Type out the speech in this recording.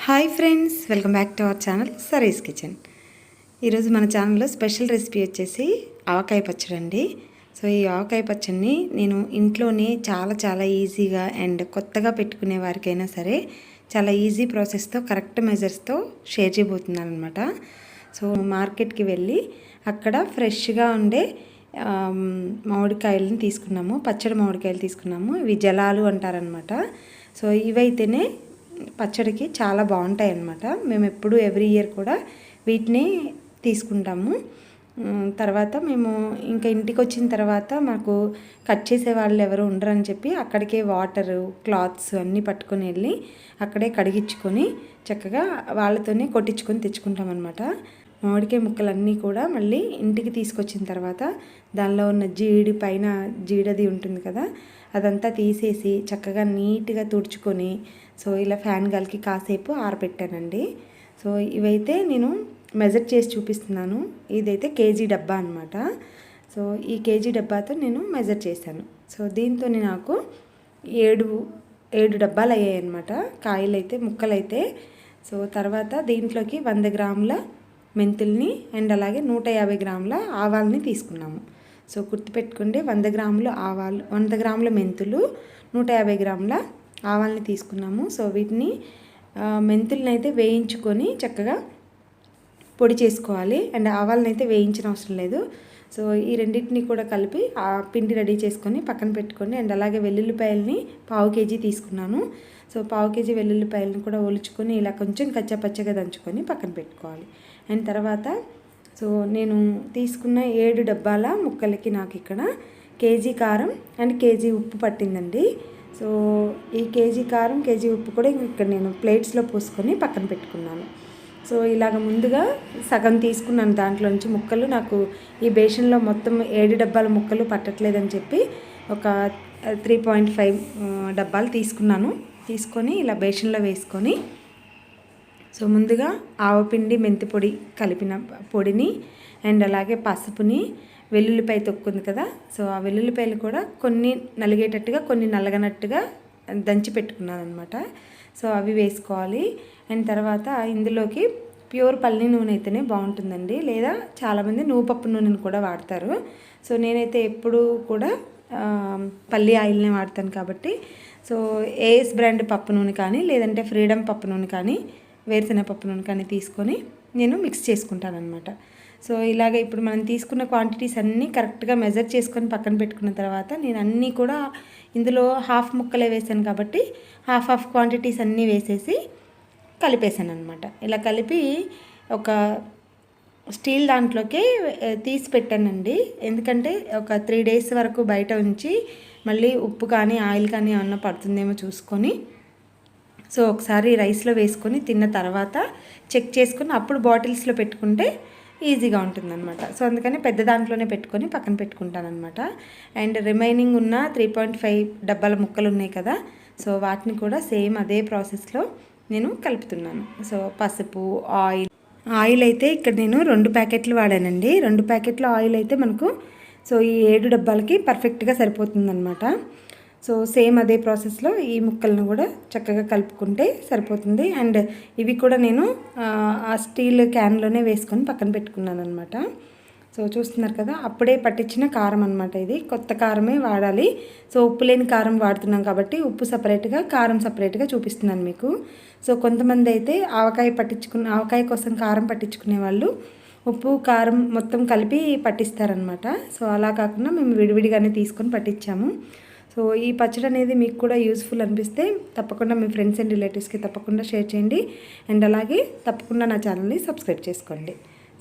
Hi friends welcome back to our channel saris kitchen ఈరోజు మన ఛానల్లో స్పెషల్ రెసిపీ వచ్చేసి ఆవకాయ పచ్చడి అండి. సో ఈ ఆవకాయ పచ్చడిని నేను ఇంట్లోనే చాలా చాలా ఈజీగా అండ్ కొత్తగా పెట్టుకునే వారికైనా సరే చాలా ఈజీ ప్రాసెస్తో కరెక్ట్ మెజర్స్తో షేర్ చేయబోతున్నాను అనమాట సో మార్కెట్కి వెళ్ళి అక్కడ ఫ్రెష్గా ఉండే మామిడికాయలని తీసుకున్నాము పచ్చడి మామిడికాయలు తీసుకున్నాము. ఇవి జలాలు అంటారనమాట సో ఇవైతేనే పచ్చడికి చాలా బాగుంటాయి అన్నమాట మేము ఎప్పుడు ఎవ్రీ ఇయర్ కూడా వీటిని తీసుకుంటాము. తర్వాత మేము ఇంకా ఇంటికి వచ్చిన తర్వాత మాకు కట్ చేసే వాళ్ళు ఎవరు ఉండరని చెప్పి అక్కడికే వాటరు క్లాత్స్ అన్నీ పట్టుకొని వెళ్ళి అక్కడే కడిగించుకొని చక్కగా వాళ్ళతోనే కొట్టించుకొని తెచ్చుకుంటాం అనమాట మామిడికాయ ముక్కలన్నీ కూడా మళ్ళీ ఇంటికి తీసుకొచ్చిన తర్వాత దానిలో ఉన్న జీడి పైన జీడది ఉంటుంది కదా అదంతా తీసేసి చక్కగా నీట్గా తుడుచుకొని సో ఇలా ఫ్యాన్ గాలికి కాసేపు ఆరబెట్టానండి సో ఇవైతే నేను మెజర్ చేసి చూపిస్తున్నాను. ఇదైతే కేజీ డబ్బా అనమాట సో ఈ కేజీ డబ్బాతో నేను మెజర్ చేశాను. సో దీంతో నాకు ఏడు ఏడు డబ్బాలు అయ్యాయి అనమాట కాయలు అయితే ముక్కలైతే. సో తర్వాత దీంట్లోకి వంద గ్రాముల మెంతుల్ని అండ్ అలాగే నూట యాభై గ్రాముల ఆవాల్ని తీసుకున్నాము. సో గుర్తుపెట్టుకుంటే వంద గ్రాములు ఆవాలు వంద గ్రాముల మెంతులు నూట యాభై గ్రాముల ఆవాల్ని తీసుకున్నాము. సో వీటిని ఆ, మెంతుల్ని అయితే వేయించుకొని చక్కగా పొడి చేసుకోవాలి. అండ్ ఆవాలని అయితే వేయించిన అవసరం లేదు. సో ఈ రెండింటిని కూడా కలిపి ఆ పిండి రెడీ చేసుకొని పక్కన పెట్టుకొని అండ్ అలాగే వెల్లుల్లిపాయలని పావు కేజీ తీసుకున్నాను. సో పావు కేజీ వెల్లుల్లిపాయలను కూడా ఒలుచుకొని ఇలా కొంచెం కచ్చపచ్చగా దంచుకొని పక్కన పెట్టుకోవాలి. అండ్ తర్వాత సో నేను తీసుకున్న ఏడు డబ్బాల ముక్కలకి నాకు ఇక్కడ కేజీ కారం అండ్ కేజీ ఉప్పు పట్టిందండి. సో ఈ కేజీ కారం కేజీ ఉప్పు కూడా ఇక్కడ నేను ప్లేట్స్లో పోసుకొని పక్కన పెట్టుకున్నాను. సో ఇలాగ ముందుగా సగం తీసుకున్నాను దాంట్లోంచి ముక్కలు. నాకు ఈ బేషన్లో మొత్తం ఏడు డబ్బాల ముక్కలు పట్టట్లేదని చెప్పి ఒక త్రీ పాయింట్ ఫైవ్ డబ్బాలు తీసుకున్నాను. తీసుకొని ఇలా బేషన్లో వేసుకొని సో ముందుగా ఆవపిండి మెంతి పొడి కలిపిన పొడిని అండ్ అలాగే పసుపుని వెల్లుల్లిపాయ తొక్కుంది కదా సో ఆ వెల్లుల్లిపాయలు కూడా కొన్ని నలిగేటట్టుగా కొన్ని నలగనట్టుగా దంచి పెట్టుకున్నాను అనమాట సో అవి వేసుకోవాలి. అండ్ తర్వాత ఇందులోకి ప్యూర్ పల్లి నూనె అయితేనే బాగుంటుందండి. లేదా చాలామంది నువ్వుపప్పు నూనెను కూడా వాడతారు. సో నేనైతే ఎప్పుడూ కూడా పల్లి ఆయిల్నే వాడతాను కాబట్టి. సో ఏఎస్ బ్రాండ్ పప్పు నూనె కానీ లేదంటే ఫ్రీడమ్ పప్పు నూనె కానీ వేరుశెనగ పప్పు నూనె కానీ తీసుకొని నేను మిక్స్ చేసుకుంటాను అనమాట సో ఇలాగ ఇప్పుడు మనం తీసుకున్న క్వాంటిటీస్ అన్నీ కరెక్ట్గా మెజర్ చేసుకొని పక్కన పెట్టుకున్న తర్వాత నేను అన్నీ కూడా ఇందులో హాఫ్ ముక్కలే వేసాను కాబట్టి హాఫ్ హాఫ్ క్వాంటిటీస్ అన్నీ వేసేసి కలిపేశాను అనమాట ఇలా కలిపి ఒక స్టీల్ దాంట్లోకి తీసి పెట్టానండి. ఎందుకంటే ఒక త్రీ డేస్ వరకు బయట ఉంచి మళ్ళీ ఉప్పు కానీ ఆయిల్ కానీ ఏమన్నా పడుతుందేమో చూసుకొని సో ఒకసారి రైస్లో వేసుకొని తిన్న తర్వాత చెక్ చేసుకుని అప్పుడు బాటిల్స్లో పెట్టుకుంటే ఈజీగా ఉంటుందన్నమాట. సో అందుకని పెద్ద దాంట్లోనే పెట్టుకొని పక్కన పెట్టుకుంటానమాట అండ్ రిమైనింగ్ ఉన్న త్రీ పాయింట్ ఫైవ్ డబ్బాల ముక్కలు ఉన్నాయి కదా సో వాటిని కూడా సేమ్ అదే ప్రాసెస్లో నేను కలుపుతున్నాను. సో పసుపు ఆయిల్ ఆయిల్ అయితే ఇక్కడ నేను రెండు ప్యాకెట్లు వాడానండి. రెండు ప్యాకెట్ల ఆయిల్ అయితే మనకు సో ఈ ఏడు డబ్బాలకి పర్ఫెక్ట్గా సరిపోతుందన్నమాట. సో సేమ్ అదే ప్రాసెస్లో ఈ ముక్కలను కూడా చక్కగా కలుపుకుంటే సరిపోతుంది. అండ్ ఇవి కూడా నేను ఆ, స్టీల్ క్యాన్లోనే వేసుకొని పక్కన పెట్టుకున్నాను అనమాట సో చూస్తున్నారు కదా అప్పుడే పట్టించిన కారం అనమాట ఇది. కొత్త కారమే వాడాలి. సో ఉప్పు లేని కారం వాడుతున్నాం కాబట్టి ఉప్పు సపరేట్గా కారం సపరేట్గా చూపిస్తున్నాను మీకు. సో కొంతమంది అయితే ఆవకాయ పట్టించుకున్న ఆవకాయ కోసం కారం పట్టించుకునే వాళ్ళు ఉప్పు కారం మొత్తం కలిపి పట్టిస్తారనమాట సో అలా కాకుండా మేము విడివిడిగానే తీసుకొని పట్టించాము. సో ఈ పచ్చడి అనేది మీకు కూడా యూస్ఫుల్ అనిపిస్తే తప్పకుండా మీ ఫ్రెండ్స్ అండ్ రిలేటివ్స్కి తప్పకుండా షేర్ చేయండి. అండ్ అలాగే తప్పకుండా నా ఛానల్ని సబ్స్క్రైబ్ చేసుకోండి.